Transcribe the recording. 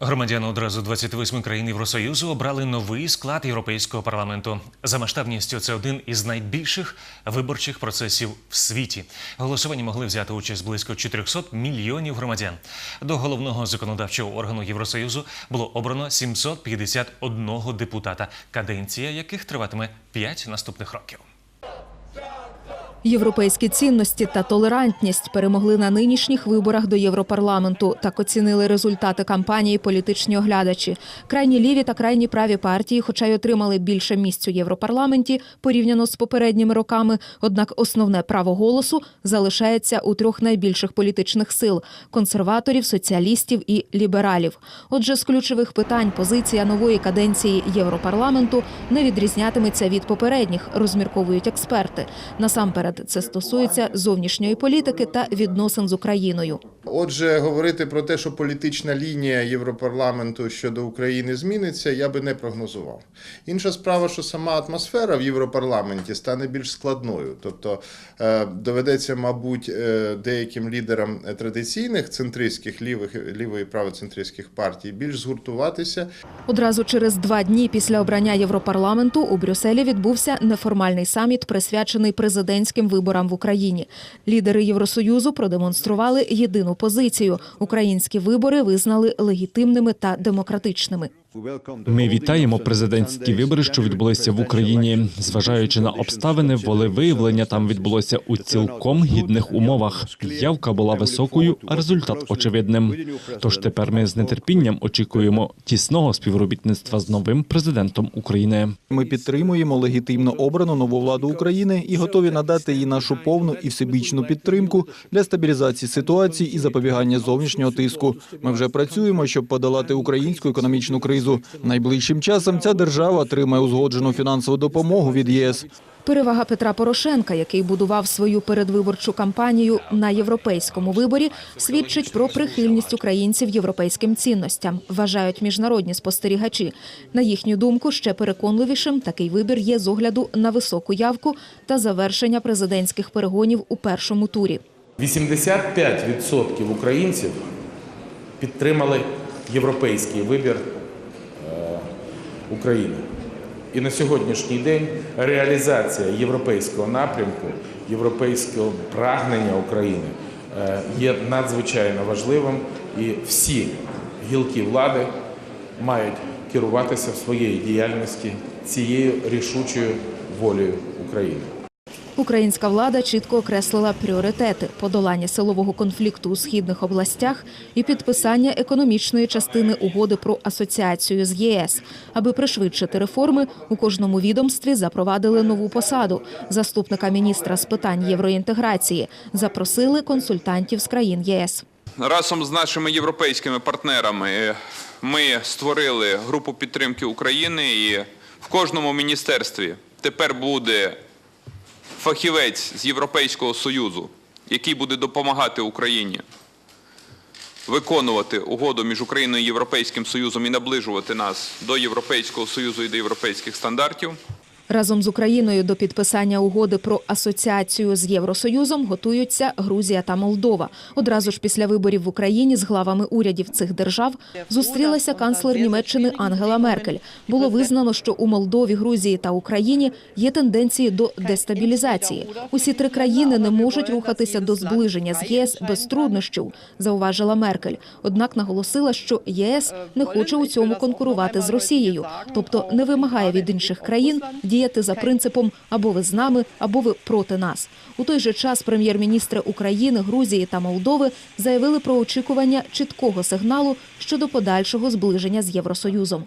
Громадяни одразу 28 країн Євросоюзу обрали новий склад Європейського парламенту. За масштабністю це один із найбільших виборчих процесів в світі. В голосуванні могли взяти участь близько 400 мільйонів громадян. До головного законодавчого органу Євросоюзу було обрано 751 депутата, каденція яких триватиме 5 наступних років. Європейські цінності та толерантність перемогли на нинішніх виборах до Європарламенту. Так оцінили результати кампанії політичні оглядачі. Крайні ліві та крайні праві партії, хоча й отримали більше місць у Європарламенті порівняно з попередніми роками. Однак основне право голосу залишається у трьох найбільших політичних сил консерваторів, соціалістів і лібералів. Отже, з ключових питань позиція нової каденції Європарламенту не відрізнятиметься від попередніх, розмірковують експерти. Насамперед, це стосується зовнішньої політики та відносин з Україною. Отже, говорити про те, що політична лінія Європарламенту щодо України зміниться, я би не прогнозував. Інша справа, що сама атмосфера в Європарламенті стане більш складною. Тобто е, доведеться, мабуть, е, деяким лідерам традиційних центристських лівих лівої і правоцентристських партій більш згуртуватися Одразу через два дні після обрання Європарламенту у Брюсселі відбувся неформальний саміт, присвячений президентським виборам в Україні. Лідери Євросоюзу продемонстрували єдину позицію: українські вибори визнали легітимними та демократичними. Ми вітаємо президентські вибори, що відбулися в Україні. Зважаючи на обставини, волевиявлення там відбулося у цілком гідних умовах. Явка була високою, а результат очевидним. Тож тепер ми з нетерпінням очікуємо тісного співробітництва з новим президентом України. Ми підтримуємо легітимно обрану нову владу України і готові надати їй нашу повну і всебічну підтримку для стабілізації ситуації і запобігання зовнішнього тиску. Ми вже працюємо, щоб подолати українську економічну кризу. Найближчим часом ця держава отримає узгоджену фінансову допомогу від ЄС. Перевага Петра Порошенка, який будував свою передвиборчу кампанію на європейському виборі, свідчить про прихильність українців європейським цінностям, вважають міжнародні спостерігачі. На їхню думку, ще переконливішим такий вибір є з огляду на високу явку та завершення президентських перегонів у першому турі. 85% українців підтримали європейський вибір України. І на сьогоднішній день реалізація європейського напрямку, європейського прагнення України е, є надзвичайно важливим, і всі гілки влади мають керуватися в своїй діяльності цією рішучою волею України. Українська влада чітко окреслила пріоритети подолання силового конфлікту у східних областях і підписання економічної частини угоди про асоціацію з ЄС. Аби пришвидшити реформи, у кожному відомстві запровадили нову посаду заступника міністра з питань євроінтеграції. Запросили консультантів з країн ЄС. Разом з нашими європейськими партнерами ми створили групу підтримки України, і в кожному міністерстві тепер буде фахівець з Європейського Союзу, який буде допомагати Україні виконувати угоду між Україною і Європейським Союзом і наближувати нас до Європейського Союзу і до європейських стандартів. Разом з Україною до підписання угоди про асоціацію з Євросоюзом готуються Грузія та Молдова. Одразу ж після виборів в Україні з главами урядів цих держав зустрілася канцлер Німеччини Ангела Меркель. Було визнано, що у Молдові, Грузії та Україні є тенденції до дестабілізації. Усі три країни не можуть рухатися до зближення з ЄС без труднощів, зауважила Меркель. Однак наголосила, що ЄС не хоче у цьому конкурувати з Росією, тобто не вимагає від інших країн діяти за принципом або ви з нами, або ви проти нас. У той же час прем'єр-міністри України, Грузії та Молдови заявили про очікування чіткого сигналу щодо подальшого зближення з Євросоюзом.